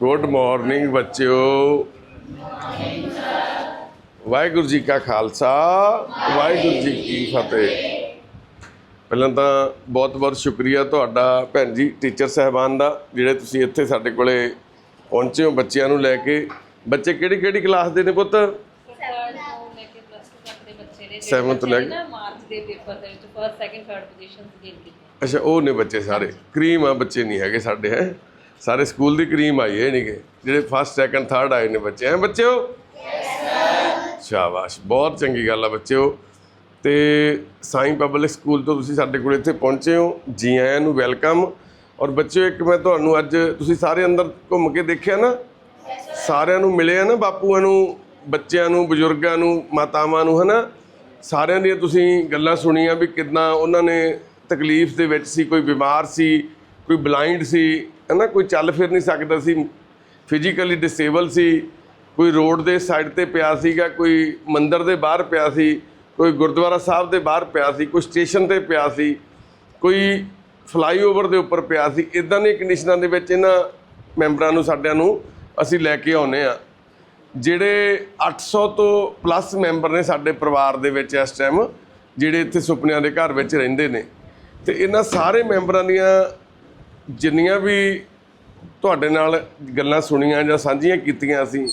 Good morning ਬੱਚਿਓ। ਵਾਹਿਗੁਰੂ ਜੀ ਕਾ ਖਾਲਸਾ ਵਾਹਿਗੁਰੂ ਜੀ ਕੀ ਫਤਿਹ। ਪਹਿਲਾਂ ਤਾਂ ਬਹੁਤ ਬਹੁਤ ਸ਼ੁਕਰੀਆ ਤੁਹਾਡਾ ਭੈਣ ਜੀ ਟੀਚਰ ਸਹਿਬਾਨ ਦਾ ਜਿਹੜੇ ਤੁਸੀਂ ਇੱਥੇ ਸਾਡੇ ਕੋਲੇ ਪਹੁੰਚੇ ਹੋ ਬੱਚਿਆਂ ਨੂੰ ਲੈ ਕੇ। ਬੱਚੇ ਕਿਹੜੀ ਕਿਹੜੀ ਕਲਾਸ ਦੇ ਨੇ ਪੁੱਤ? ਥਰਡ ਤੋਂ ਲੈ ਕੇ ਪਲੱਸ 2 ਤੱਕ ਦੇ ਬੱਚੇ ਨੇ Seventh ਤੋਂ ਲੈ ਕੇ- ਨਾ ਮਾਰਚ ਦੇ ਪੇਪਰ ਦੇ ਵਿੱਚ ਫਰਸਟ ਸੈਕਿੰਡ ਥਰਡ ਪੋਜੀਸ਼ਨਸ ਜਿੱਤੀ ਅੱਛਾ ਉਹ ਨੇ ਬੱਚੇ ਸਾਰੇ। ਕਰੀਮ ਆ ਬੱਚੇ ਨਹੀਂ ਹੈਗੇ ਸਾਡੇ ਹੈ? ਸਾਰੇ ਸਕੂਲ ਦੀ ਕਰੀਮ ਆਈ ਹੈ ਨਹੀਂਗੇ ਜਿਹੜੇ ਫਸਟ ਸੈਕੰਡ ਥਰਡ ਆਏ ਨੇ ਬੱਚੇ, ਹੈ ਬੱਚਿਓ? ਸ਼ਾਬਾਸ਼, ਬਹੁਤ ਚੰਗੀ ਗੱਲ ਆ ਬੱਚਿਓ। ਤੇ ਸਾਈਂ ਪਬਲਿਕ ਸਕੂਲ ਤੋਂ ਤੁਸੀਂ ਸਾਡੇ ਕੋਲ ਇੱਥੇ ਪਹੁੰਚੇ ਹੋ, ਜੀ ਆਇਆਂ ਨੂੰ ਵੈਲਕਮ। ਔਰ ਬੱਚਿਓ, ਇੱਕ ਮੈਂ ਤੁਹਾਨੂੰ ਅੱਜ ਤੁਸੀਂ ਸਾਰੇ ਅੰਦਰ ਘੁੰਮ ਕੇ ਦੇਖਿਆ ਨਾ? ਸਾਰਿਆਂ ਨੂੰ ਮਿਲਿਆ ਨਾ, ਬਾਪੂਆਂ ਨੂੰ, ਬੱਚਿਆਂ ਨੂੰ, ਬਜ਼ੁਰਗਾਂ ਨੂੰ, ਮਾਤਾਵਾਂ ਨੂੰ, ਹਨਾ? ਸਾਰਿਆਂ ਦੀਆਂ ਤੁਸੀਂ ਗੱਲਾਂ ਸੁਣੀਆਂ ਵੀ ਕਿੰਨਾ ਉਹਨਾਂ ਨੇ ਤਕਲੀਫ ਦੇ ਵਿੱਚ ਸੀ, ਕੋਈ ਬਿਮਾਰ ਸੀ, ਕੋਈ ਬਲਾਈਂਡ ਸੀ ਹੈ ਨਾ, ਕੋਈ ਚੱਲ ਫਿਰ ਨਹੀਂ ਸਕਦਾ ਸੀ। ਫਿਜ਼ੀਕਲੀ ਡਿਸੇਬਲ ਸੀ। ਕੋਈ ਰੋਡ ਦੇ ਸਾਈਡ ਤੇ ਪਿਆ ਸੀਗਾ, ਕੋਈ ਮੰਦਿਰ ਦੇ ਬਾਹਰ ਪਿਆ ਸੀ, ਕੋਈ ਗੁਰਦੁਆਰਾ ਸਾਹਿਬ ਦੇ ਬਾਹਰ ਪਿਆ ਸੀ, ਕੋਈ ਸਟੇਸ਼ਨ ਤੇ ਪਿਆ ਸੀ, ਕੋਈ ਫਲਾਈਓਵਰ ਦੇ ਉੱਪਰ ਪਿਆ ਸੀ। ਇਦਾਂ ਦੀਆਂ ਕੰਡੀਸ਼ਨਾਂ ਦੇ ਵਿੱਚ ਇਹਨਾਂ ਮੈਂਬਰਾਂ ਨੂੰ, ਸਾਡਿਆਂ ਨੂੰ ਅਸੀਂ ਲੈ ਕੇ ਆਉਨੇ ਆ ਜਿਹੜੇ 800 ਤੋਂ ਪਲੱਸ ਮੈਂਬਰ ਨੇ ਸਾਡੇ ਪਰਿਵਾਰ ਦੇ ਵਿੱਚ ਇਸ ਟਾਈਮ ਜਿਹੜੇ ਇੱਥੇ ਸੁਪਨਿਆਂ ਦੇ ਘਰ ਵਿੱਚ ਰਹਿੰਦੇ ਨੇ। ਤੇ ਇਹਨਾਂ ਸਾਰੇ ਮੈਂਬਰਾਂ ਦੀਆਂ ਜਿੰਨੀਆਂ ਵੀ ਤੁਹਾਡੇ ਨਾਲ ਗੱਲਾਂ ਸੁਣੀਆਂ ਜਾਂ ਸਾਂਝੀਆਂ ਕੀਤੀਆਂ ਅਸੀਂ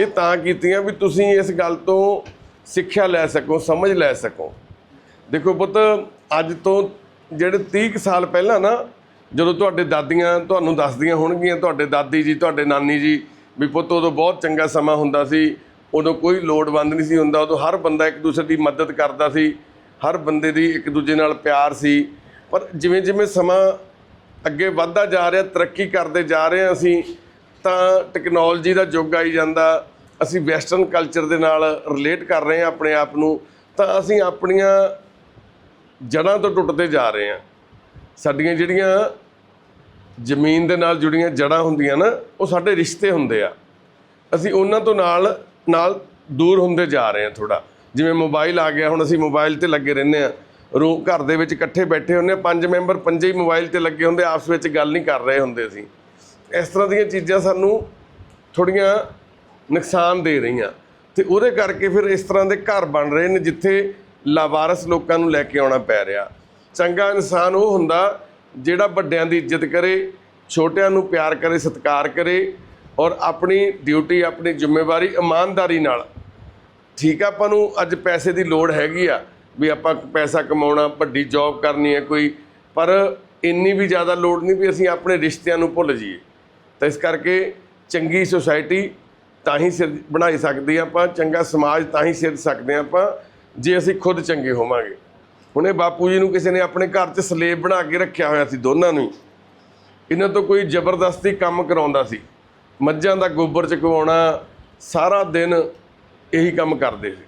ਇਹ ਤਾਂ ਕੀਤੀਆਂ ਵੀ ਤੁਸੀਂ ਇਸ ਗੱਲ ਤੋਂ ਸਿੱਖਿਆ ਲੈ ਸਕੋ, ਸਮਝ ਲੈ ਸਕੋ। ਦੇਖੋ ਪੁੱਤ, ਅੱਜ ਤੋਂ ਜਿਹੜੇ 30 ਕੁ ਸਾਲ ਪਹਿਲਾਂ ਨਾ, ਜਦੋਂ ਤੁਹਾਡੇ ਦਾਦੀਆਂ ਤੁਹਾਨੂੰ ਦੱਸਦੀਆਂ ਹੋਣਗੀਆਂ, ਤੁਹਾਡੇ ਦਾਦੀ ਜੀ, ਤੁਹਾਡੇ ਨਾਨੀ ਜੀ, ਵੀ ਪੁੱਤ ਉਦੋਂ ਬਹੁਤ ਚੰਗਾ ਸਮਾਂ ਹੁੰਦਾ ਸੀ, ਉਦੋਂ ਕੋਈ ਲੋੜਵੰਦ ਨਹੀਂ ਸੀ ਹੁੰਦਾ, ਉਦੋਂ ਹਰ ਬੰਦਾ ਇੱਕ ਦੂਸਰੇ ਦੀ ਮਦਦ ਕਰਦਾ ਸੀ, ਹਰ ਬੰਦੇ ਦੀ ਇੱਕ ਦੂਜੇ ਨਾਲ ਪਿਆਰ ਸੀ, ਪਰ ਜਿਵੇਂ ਜਿਵੇਂ ਸਮਾਂ ਅੱਗੇ ਵੱਧਦਾ ਜਾ ਰਿਹਾ, ਤਰੱਕੀ ਕਰਦੇ ਜਾ ਰਹੇ ਹਾਂ ਅਸੀਂ, ਤਾਂ ਟੈਕਨੋਲੋਜੀ ਦਾ ਯੁੱਗ ਆਈ ਜਾਂਦਾ। ਅਸੀਂ ਵੈਸਟਰਨ ਕਲਚਰ ਦੇ ਨਾਲ ਰਿਲੇਟ ਕਰ ਰਹੇ ਹਾਂ ਆਪਣੇ ਆਪ ਨੂੰ। ਤਾਂ ਅਸੀਂ ਆਪਣੀਆਂ ਜੜ੍ਹਾਂ ਤੋਂ ਟੁੱਟਦੇ ਜਾ ਰਹੇ ਹਾਂ। ਸਾਡੀਆਂ ਜਿਹੜੀਆਂ ਜ਼ਮੀਨ ਦੇ ਨਾਲ ਜੁੜੀਆਂ ਜੜ੍ਹਾਂ ਹੁੰਦੀਆਂ ਨਾ, ਉਹ ਸਾਡੇ ਰਿਸ਼ਤੇ ਹੁੰਦੇ ਆ। ਅਸੀਂ ਉਹਨਾਂ ਤੋਂ ਨਾਲ ਨਾਲ ਦੂਰ ਹੁੰਦੇ ਜਾ ਰਹੇ ਹਾਂ ਥੋੜਾ ਜਿਵੇਂ ਮੋਬਾਈਲ ਆ ਗਿਆ, ਹੁਣ ਅਸੀਂ ਮੋਬਾਈਲ ਤੇ ਲੱਗੇ ਰਹਿੰਦੇ ਆ ਰੂ ਘਰ ਦੇ ਵਿੱਚ ਇਕੱਠੇ ਬੈਠੇ ਹੁੰਦੇ ਆ ਪੰਜ ਮੈਂਬਰ ਪੰਜੇ ਹੀ ਮੋਬਾਈਲ ਤੇ ਲੱਗੇ ਹੁੰਦੇ ਆਪਸ ਵਿੱਚ ਗੱਲ ਨਹੀਂ ਕਰ ਰਹੇ ਹੁੰਦੇ ਸੀ। ਇਸ ਤਰ੍ਹਾਂ ਦੀਆਂ ਚੀਜ਼ਾਂ ਸਾਨੂੰ ਥੋੜੀਆਂ ਨੁਕਸਾਨ ਦੇ ਰਹੀਆਂ। ਤੇ ਉਹਦੇ ਕਰਕੇ ਫਿਰ ਇਸ ਤਰ੍ਹਾਂ ਦੇ ਘਰ ਬਣ ਰਹੇ ਨੇ ਜਿੱਥੇ ਲਾਵਾਰਸ ਲੋਕਾਂ ਨੂੰ ਲੈ ਕੇ ਆਉਣਾ ਪੈ ਰਿਹਾ। ਚੰਗਾ ਇਨਸਾਨ ਉਹ ਹੁੰਦਾ ਜਿਹੜਾ ਵੱਡਿਆਂ ਦੀ ਇੱਜ਼ਤ ਕਰੇ, ਛੋਟਿਆਂ ਨੂੰ ਪਿਆਰ ਕਰੇ, ਸਤਿਕਾਰ ਕਰੇ ਔਰ ਆਪਣੀ ਡਿਊਟੀ, ਆਪਣੀ ਜ਼ਿੰਮੇਵਾਰੀ ਇਮਾਨਦਾਰੀ ਨਾਲ। ਠੀਕ ਆ, ਆਪਾਂ ਨੂੰ ਅੱਜ ਪੈਸੇ ਦੀ ਲੋੜ ਹੈਗੀ ਆ। ਵੀ ਆਪਾਂ ਪੈਸਾ ਕਮਾਉਣਾ, ਵੱਡੀ ਜੌਬ ਕਰਨੀ ਹੈ ਕੋਈ, ਪਰ ਇੰਨੀ ਵੀ ਜ਼ਿਆਦਾ ਲੋੜ ਨਹੀਂ ਵੀ ਅਸੀਂ ਆਪਣੇ ਰਿਸ਼ਤਿਆਂ ਨੂੰ ਭੁੱਲ ਜਾਈਏ। ਤਾਂ ਇਸ ਕਰਕੇ ਚੰਗੀ ਸੁਸਾਇਟੀ ਤਾਂ ਹੀ ਸਿਰ ਬਣਾਈ ਸਕਦੀ ਆ ਆਪਾਂ, ਚੰਗਾ ਸਮਾਜ ਤਾਂ ਹੀ ਸਿਰ ਸਕਦੇ ਆ ਆਪਾਂ, ਜੇ ਅਸੀਂ ਖੁਦ ਚੰਗੇ ਹੋਵਾਂਗੇ। ਹੁਣ ਇਹ ਬਾਪੂ ਜੀ ਨੂੰ ਕਿਸੇ ਨੇ ਆਪਣੇ ਘਰ 'ਚ ਸਲੇਬ ਬਣਾ ਕੇ ਰੱਖਿਆ ਹੋਇਆ ਸੀ ਦੋਨਾਂ ਨੂੰ ਇਹਨਾਂ ਤੋਂ ਕੋਈ ਜ਼ਬਰਦਸਤੀ ਕੰਮ ਕਰਾਉਂਦਾ ਸੀ। ਮੱਝਾਂ ਦਾ ਗੋਬਰ ਚਕਵਾਉਣਾ, ਸਾਰਾ ਦਿਨ ਇਹੀ ਕੰਮ ਕਰਦੇ ਸੀ।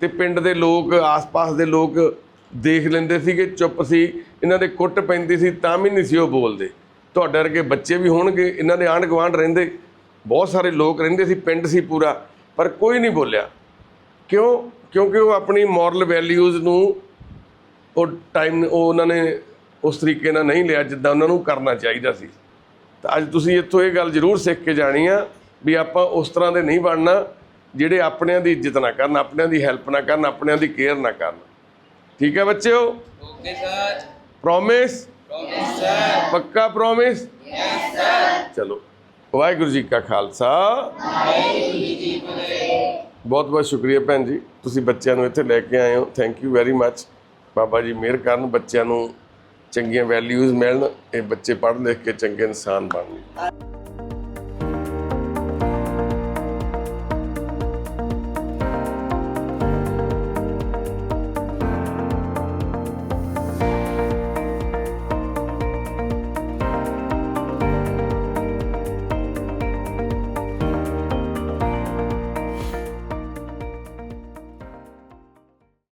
ਤੇ ਪਿੰਡ ਦੇ ਲੋਕ, ਆਸ-ਪਾਸ ਦੇ ਲੋਕ ਦੇਖ ਲੈਂਦੇ ਸੀਗੇ, ਚੁੱਪ ਸੀ। ਇਹਨਾਂ ਦੇ ਕੁੱਟ ਪੈਂਦੀ ਸੀ, ਤਾਂ ਵੀ ਨਹੀਂ ਸੀ ਉਹ ਬੋਲਦੇ। ਤੁਹਾਡੇ ਵਰਗੇ ਬੱਚੇ ਵੀ ਹੋਣਗੇ, ਇਹਨਾਂ ਦੇ ਆਂਢ ਗੁਆਂਢ ਰਹਿੰਦੇ। ਬਹੁਤ ਸਾਰੇ ਲੋਕ ਰਹਿੰਦੇ ਸੀ, ਪਿੰਡ ਸੀ ਪੂਰਾ, ਪਰ ਕੋਈ ਨਹੀਂ ਬੋਲਿਆ। ਕਿਉਂ? ਕਿਉਂਕਿ ਉਹ ਆਪਣੀ ਮੋਰਲ ਵੈਲਿਊਜ਼ ਨੂੰ ਉਹ ਟਾਈਮ ਉਹ ਉਹਨਾਂ ਨੇ ਉਸ ਤਰੀਕੇ ਨਾਲ ਨਹੀਂ ਲਿਆ, ਜਿੱਦਾਂ ਉਹਨਾਂ ਨੂੰ ਕਰਨਾ ਚਾਹੀਦਾ ਸੀ। ਤਾਂ ਅੱਜ ਤੁਸੀਂ ਇੱਥੋਂ ਇਹ ਗੱਲ ਜ਼ਰੂਰ ਸਿੱਖ ਕੇ ਜਾਣੀ ਆ ਵੀ ਆਪਾਂ ਉਸ ਤਰ੍ਹਾਂ ਦੇ ਨਹੀਂ ਬਣਨਾ। ਜਿਹੜੇ ਆਪਣਿਆਂ ਦੀ ਇੱਜ਼ਤ ਨਾ ਕਰਨ ਆਪਣਿਆਂ ਦੀ ਹੈਲਪ ਨਾ ਕਰਨ ਆਪਣਿਆਂ ਦੀ ਕੇਅਰ ਨਾ ਕਰਨ। ਠੀਕ ਹੈ ਬੱਚਿਓ? Okay sir promise promise sir ਪੱਕਾ ਪ੍ਰੋਮਿਸ ਯੈਸ ਸਰ ਚਲੋ ਵਾਹਿਗੁਰੂ ਜੀ ਕਾ ਖਾਲਸਾ। ਬਹੁਤ ਬਹੁਤ ਸ਼ੁਕਰੀਆ ਭੈਣ ਜੀ। ਤੁਸੀਂ ਬੱਚਿਆਂ ਨੂੰ ਇੱਥੇ ਲੈ ਕੇ ਆਏ ਹੋ। Thank you very much Baba ji ਮਿਹਰ ਕਰਨ ਬੱਚਿਆਂ ਨੂੰ ਚੰਗੀਆਂ ਵੈਲਿਊਜ਼ ਮਿਲਣ। ਇਹ ਬੱਚੇ ਪੜ੍ਹ ਲਿਖ ਕੇ ਚੰਗੇ ਇਨਸਾਨ ਬਣਨ।